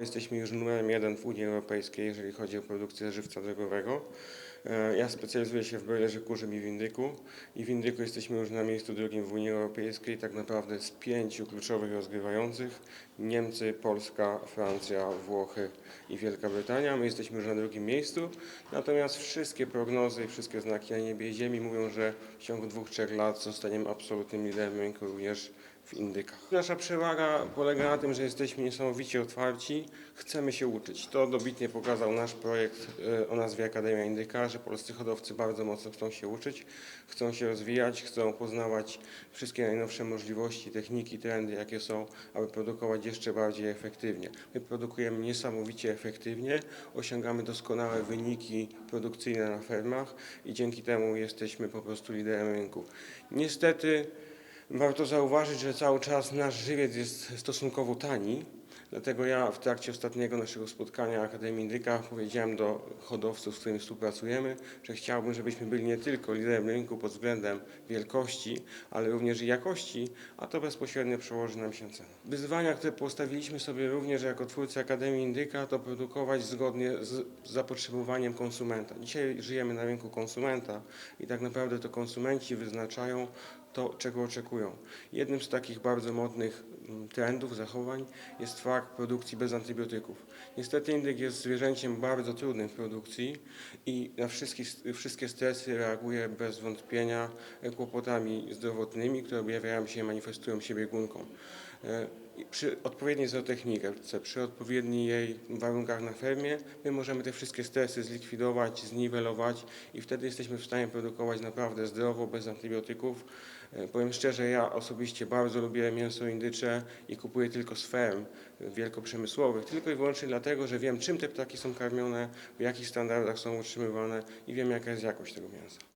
Jesteśmy już numerem jeden w Unii Europejskiej, jeżeli chodzi o produkcję żywca drogowego. E, Ja specjalizuję się w broilerze kurzym i w indyku i w indyku jesteśmy już na miejscu drugim w Unii Europejskiej, tak naprawdę z pięciu kluczowych rozgrywających Niemcy, Polska, Francja, Włochy i Wielka Brytania. My jesteśmy już na drugim miejscu, natomiast wszystkie prognozy i wszystkie znaki na niebie i ziemi mówią, że w ciągu dwóch, trzech lat zostaniemy absolutnym liderem rynku również w indykach. Nasza przewaga polega na tym, że jesteśmy niesamowicie otwarci, chcemy się uczyć. To dobitnie pokazał nasz projekt e, o nazwie Akademia Indyka, że polscy hodowcy bardzo mocno chcą się uczyć, chcą się rozwijać, chcą poznawać wszystkie najnowsze możliwości, techniki, trendy, jakie są, aby produkować jeszcze bardziej efektywnie. My produkujemy niesamowicie efektywnie, osiągamy doskonałe wyniki produkcyjne na fermach i dzięki temu jesteśmy po prostu liderem rynku. Niestety Warto zauważyć, że cały czas nasz żywiec jest stosunkowo tani. Dlatego ja w trakcie ostatniego naszego spotkania Akademii Indyka powiedziałem do hodowców, z którymi współpracujemy, że chciałbym, żebyśmy byli nie tylko liderem rynku pod względem wielkości, ale również i jakości, a to bezpośrednio przełoży nam się cena. Wyzwania, które postawiliśmy sobie również jako twórcy Akademii Indyka, to produkować zgodnie z zapotrzebowaniem konsumenta. Dzisiaj żyjemy na rynku konsumenta i tak naprawdę to konsumenci wyznaczają to, czego oczekują. Jednym z takich bardzo modnych mm, trendów, zachowań jest fakt produkcji bez antybiotyków. Niestety indyk jest zwierzęciem bardzo trudnym w produkcji i na wszystkie, stresy reaguje bez wątpienia e, kłopotami zdrowotnymi, które objawiają się i manifestują się biegunką. Przy odpowiedniej zootechnice, przy odpowiednich jej warunkach na fermie, my możemy te wszystkie stresy zlikwidować, zniwelować i wtedy jesteśmy w stanie produkować naprawdę zdrowo, bez antybiotyków. E, Powiem szczerze, ja osobiście bardzo lubię mięso indycze i kupuję tylko z ferm wielkoprzemysłowych, tylko i wyłącznie dlatego, że wiem czym te ptaki są karmione, w jakich standardach są utrzymywane i wiem jaka jest jakość tego mięsa.